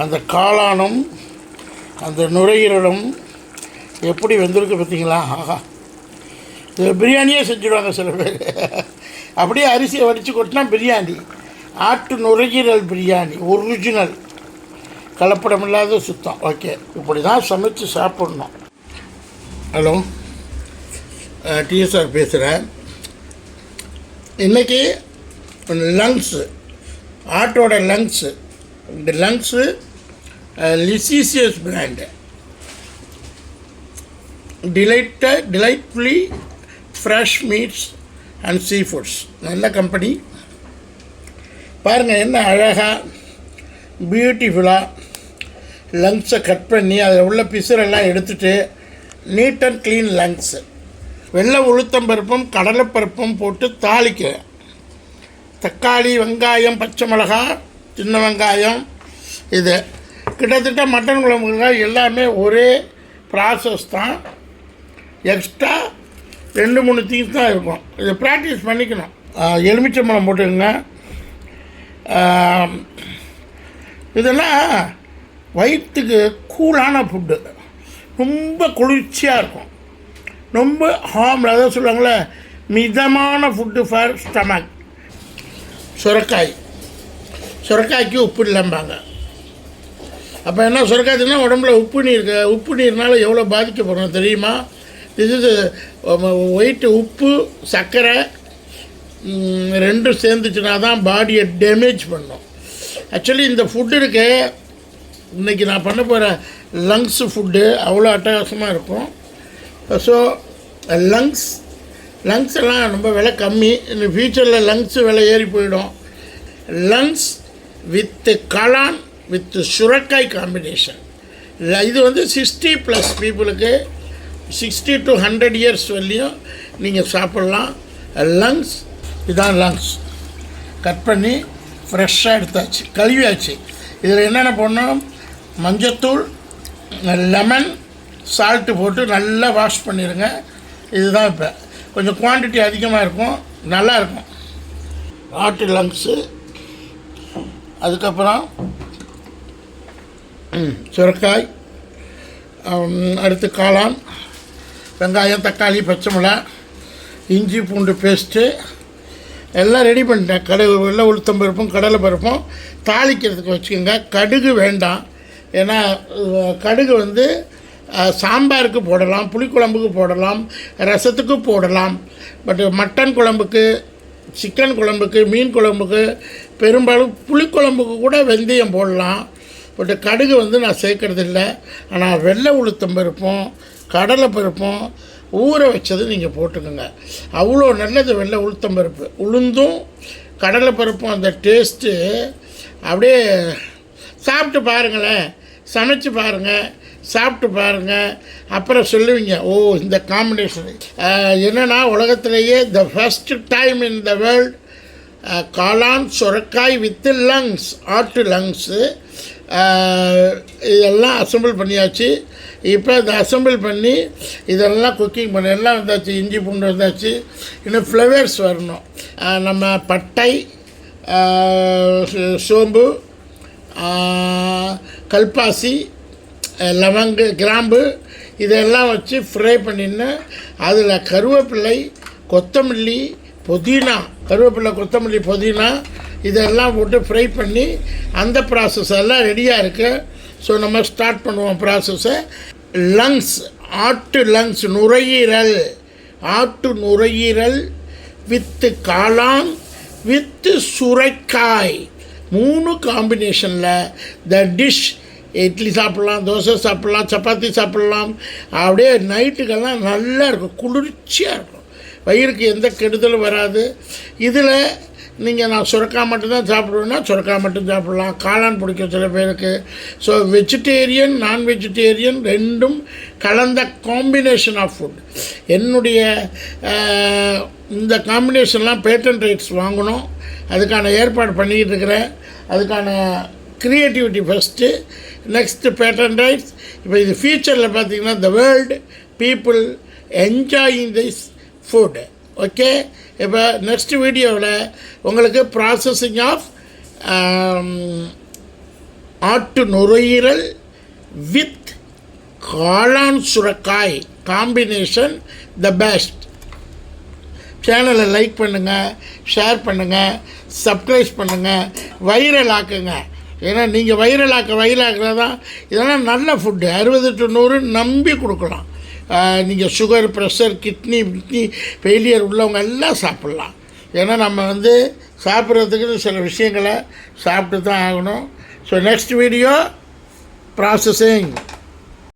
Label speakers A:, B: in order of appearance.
A: அந்த காளானும் அந்த நுரையீரலும் எப்படி வெந்திருக்கு பார்த்தீங்களா? ஆஹா. இது பிரியாணியே செஞ்சுடுவாங்க சில பேர். அப்படியே அரிசியை வடித்து கொட்டினா பிரியாணி. ஆட்டு நுரையீரல் பிரியாணி ஒரிஜினல் கலப்படம் இல்லாத சுத்தம். ஓகே. இப்படி தான் சமைச்சு சாப்பிட்ணும். ஹலோ. டிஎஸ்ஆர் பேசுகிறேன் இன்றைக்கி லங்ஸு ஆட்டோட லங்ஸு இந்த lungs லிசிசியஸ் brand டிலைட்ட delightfully fresh meats and seafoods நல்ல கம்பெனி பாருங்கள் என்ன அழகாக பியூட்டிஃபுல்லாக லங்ஸை கட் பண்ணி அதில் உள்ள பிசுரெல்லாம் எடுத்துட்டு நீட் அண்ட் க்ளீன் லங்ஸு வெள்ளை உளுத்தம்பருப்பும் கடலைப்பருப்பும் போட்டு தாளிக்கிறேன் தக்காளி வெங்காயம் பச்சை மிளகா சின்ன வெங்காயம் இது. கிட்டத்தட்ட மட்டன் குழம்புங்க எல்லாமே ஒரே ப்ராசஸ் தான். எக்ஸ்ட்ரா ரெண்டு மூணு திங்ஸ் தான் இருக்கும். இதை ப்ராக்டிஸ் பண்ணிக்கணும். எலுமிச்சம்பழம் போட்டுக்கோங்க. இதெல்லாம் வயிற்றுக்கு கூலான ஃபுட்டு ரொம்ப குளிர்ச்சியாக இருக்கும். ரொம்ப ஹார்ம் அதான் சொல்லுவாங்களே மிதமான ஃபுட்டு ஃபார் ஸ்டமக் சுரக்காய். சுரக்காய்க்கு உப்பு இல்லைம்பாங்க. அப்போ என்ன சுரக்காய் உடம்புல உப்பு நீர் உப்பு நீர்னால எவ்வளோ பாதிக்கப்படும் தெரியுமா? இது ஒயிட்டு um, உப்பு சர்க்கரை ரெண்டும் சேர்ந்துச்சுன்னா தான் பாடியை டேமேஜ் பண்ணும். ஆக்சுவலி இந்த ஃபுட்டு இருக்கு. இன்றைக்கி நான் பண்ண போகிற லங்ஸ் ஃபுட்டு அவ்வளோ அட்டகாசமாக இருக்கும். ஸோ லங்ஸ் லங்ஸ் எல்லாம் ரொம்ப விலை கம்மி. இந்த ஃப்யூச்சரில் லங்ஸ் விலை ஏறி போயிடும். லங்ஸ் வித்து கலான் வித்து சுரக்காய் காம்பினேஷன் இது வந்து சிக்ஸ்டி ப்ளஸ் பீப்புளுக்கு சிக்ஸ்டி டு ஹண்ட்ரட் இயர்ஸ் வரலையும் நீங்கள் சாப்பிட்லாம். லங்ஸ் இதான் லங்ஸ் கட் பண்ணி ஃப்ரெஷ்ஷாக எடுத்தாச்சு கழுவியாச்சு. இதில் என்னென்ன பண்ணணும் மஞ்சத்தூள் லெமன் சால்ட்டு போட்டு நல்லா வாஷ் பண்ணிடுங்க இதுதான் இப்போ. கொஞ்சம் குவான்டிட்டி அதிகமாக இருக்கும் நல்லா இருக்கும். ஆட்டு லங்ஸு அதுக்கப்புறம் சுரக்காய் அடுத்து காளான் வெங்காயம் தக்காளி பச்சை மிளகா இஞ்சி பூண்டு பேஸ்ட்டு எல்லாம் ரெடி பண்ணிட்டேன். கடை வெள்ளை உளுத்தம் பருப்பும் கடலை பருப்பும் தாளிக்கிறதுக்கு வச்சுக்கோங்க. கடுகு வேண்டாம். ஏன்னா கடுகு வந்து சாம்பாருக்கு போடலாம் புளிக்குழம்புக்கு போடலாம் ரசத்துக்கு போடலாம். பட் மட்டன் குழம்புக்கு சிக்கன் குழம்புக்கு மீன் குழம்புக்கு பெரும்பாலும் புளிக்குழம்புக்கு கூட வெந்தயம் போடலாம். பட் கடுகு வந்து நான் சேர்க்கறது இல்லை. ஆனால் வெள்ளை உளுத்தம் பருப்பும் கடலை பருப்பும் ஊற வச்சது நீங்கள் போட்டுக்கோங்க. அவ்வளோ நல்லது வெள்ளை உளுத்தம் பருப்பு. உளுந்தும் கடலை பருப்பும் அந்த டேஸ்ட்டு அப்படியே சாப்பிட்டு பாருங்களேன். சமைச்சு பாருங்கள் சாப்பிட்டு பாருங்கள் அப்புறம் சொல்லுவீங்க ஓ இந்த காம்பினேஷன் என்னென்னா உலகத்திலேயே the first time in the world காளான் சுரக்காய் வித்து லங்ஸ் ஆட்டு லங்ஸு இதெல்லாம் அசெம்பிள் பண்ணியாச்சு. இப்போ அதை அசெம்பிள் பண்ணி இதெல்லாம் குக்கிங் பண்ண எல்லாம் வந்தாச்சு இஞ்சி பூண்டு வந்தாச்சு இன்னும் ஃப்ளவர்ஸ் வரணும். நம்ம பட்டை சோம்பு கல்பாசி லவங்கு கிராம்பு இதெல்லாம் வச்சு ஃப்ரை பண்ணின்னு அதில் கருவேப்பிள்ளை கொத்தமல்லி புதினா கருவேப்பிலை கொத்தமல்லி புதினா இதெல்லாம் போட்டு ஃப்ரை பண்ணி அந்த ப்ராசஸ் எல்லாம் ரெடியாக இருக்குது ஸோ நம்ம ஸ்டார்ட் பண்ணுவோம் ப்ராசஸை லங்ஸ் ஆட்டு லங்ஸ் நுரையீரல். ஆட்டு நுரையீரல் வித்து காளான் வித்து சுரைக்காய். மூணு காம்பினேஷனில் த டிஷ் இட்லி சாப்பிட்லாம் தோசை சாப்பிட்லாம் சப்பாத்தி சாப்பிட்லாம். அப்படியே நைட்டுக்கெல்லாம் நல்லா இருக்கும் குளிர்ச்சியாக இருக்கும். வயிறுக்கு எந்த கெடுதலும் வராது. இதில் நீங்கள் நான் சுரக்காய் மட்டும்தான் சாப்பிடுவேன்னா சுரக்காய் மட்டும் சாப்பிட்லாம். காளான் பிடிக்கும் சில பேருக்கு. ஸோ வெஜிடேரியன் நான் வெஜிடேரியன் ரெண்டும் கலந்த காம்பினேஷன் ஆஃப் ஃபுட் என்னுடைய இந்த காம்பினேஷன்லாம் பேட்டன் ரைட்ஸ் வாங்கணும். அதுக்கான ஏற்பாடு பண்ணிக்கிட்டு இருக்கிறேன். அதுக்கான creativity first next patent rights இப்போ இது ஃபியூச்சரில் பார்த்தீங்கன்னா the world people enjoying this food okay இப்போ நெக்ஸ்ட் வீடியோவில் உங்களுக்கு ப்ராசஸிங் ஆஃப் um, ஆட்டு நுரையீரல் வித் காளான் சுரக்காய் காம்பினேஷன் த பெஸ்ட் சேனலை லைக் பண்ணுங்கள் ஷேர் பண்ணுங்கள் சப்ஸ்கிரைப் பண்ணுங்கள் வைரல் ஆக்குங்க. ஏன்னா நீங்கள் வைரல் ஆக்க வைரல் ஆக்குறது தான் இதெல்லாம் நல்ல ஃபுட்டு அறுபது டு நூறு நம்பி கொடுக்கலாம். நீங்கள் sugar pressure kidney kidney failure உள்ளவங்க எல்லாம் சாப்பிட்லாம். ஏன்னா நம்ம வந்து சாப்பிட்றதுக்குன்னு சில விஷயங்களை சாப்பிட்டு தான் ஆகணும். So next video processing